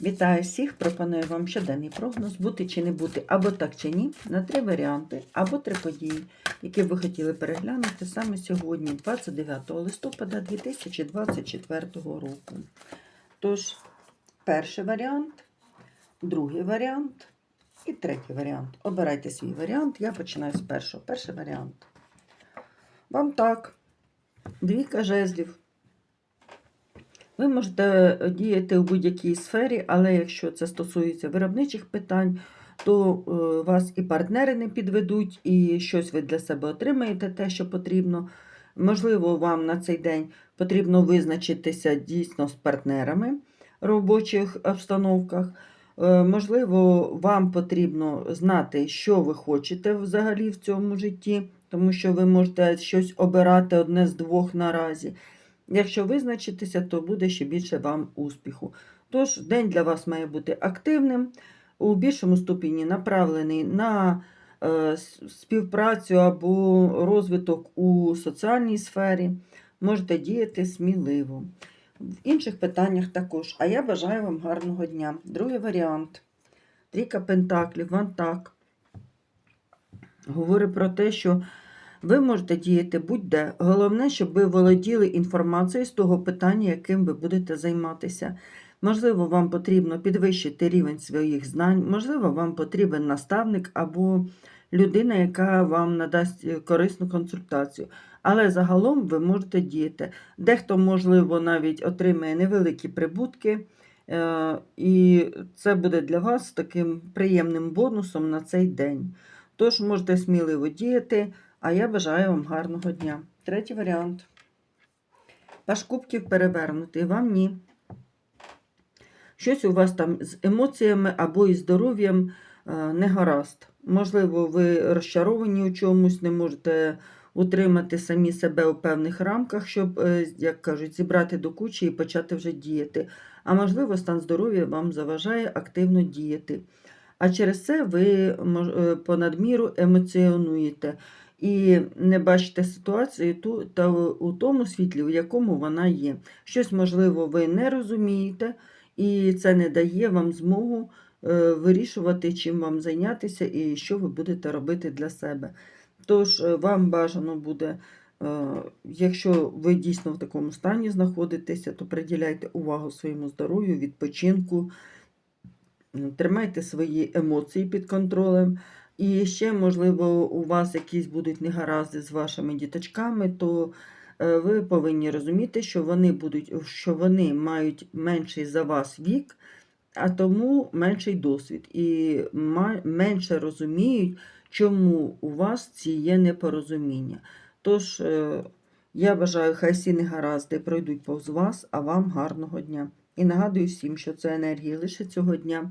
Вітаю всіх! Пропоную вам щоденний прогноз бути чи не бути, або так чи ні, на три варіанти, або три події, які ви хотіли переглянути саме сьогодні, 29 листопада 2024 року. Тож, перший варіант, другий варіант і третій варіант. Обирайте свій варіант. Я починаю з першого. Перший варіант. Вам так. Двійка жезлів. Ви можете діяти у будь-якій сфері, але якщо це стосується виробничих питань, то е, вас і партнери не підведуть, і щось ви для себе отримаєте, те, що потрібно. Можливо, вам на цей день потрібно визначитися дійсно з партнерами в робочих обстановках. Е, Можливо, вам потрібно знати, що ви хочете взагалі в цьому житті, тому що ви можете щось обирати одне з двох наразі. Якщо визначитеся, то буде ще більше вам успіху. Тож, день для вас має бути активним, у більшому ступені направлений на е, співпрацю або розвиток у соціальній сфері. Можете діяти сміливо. В інших питаннях також. А я бажаю вам гарного дня. Другий варіант. Трійка Пентаклів, вам так. Говорить про те, що ви можете діяти будь-де. Головне, щоб ви володіли інформацією з того питання, яким ви будете займатися. Можливо, вам потрібно підвищити рівень своїх знань, можливо, вам потрібен наставник або людина, яка вам надасть е, корисну консультацію. Але загалом ви можете діяти. Дехто, можливо, навіть отримає невеликі прибутки, е, і це буде для вас таким приємним бонусом на цей день. Тож можете сміливо діяти. А я бажаю вам гарного дня. Третій варіант. Паш кубків перевернутий, вам ні. Щось у вас там з емоціями або із здоров'ям е, не гаразд. Можливо, ви розчаровані у чомусь, не можете утримати самі себе у певних рамках, щоб, е, як кажуть, зібрати до кучі і почати вже діяти. А можливо, стан здоров'я вам заважає активно діяти. А через це ви е, понад міру емоціонуєте і не бачите ситуацію ту та у тому світлі, в якому вона є. Щось, можливо, ви не розумієте, і це не дає вам змогу е, вирішувати, чим вам зайнятися і що ви будете робити для себе. Тож е, вам бажано буде, е, якщо ви дійсно в такому стані знаходитеся, то приділяйте увагу своєму здоров'ю, відпочинку, тримайте свої емоції під контролем. І ще, можливо, у вас якісь будуть негаразди з вашими діточками, то е, ви повинні розуміти, що вони будуть, що вони мають менший за вас вік, а тому менший досвід. І менше розуміють, чому у вас ці є непорозуміння. Тож, е, я бажаю, хай всі негаразди пройдуть повз вас, а вам гарного дня. І нагадую всім, що це енергії лише цього дня.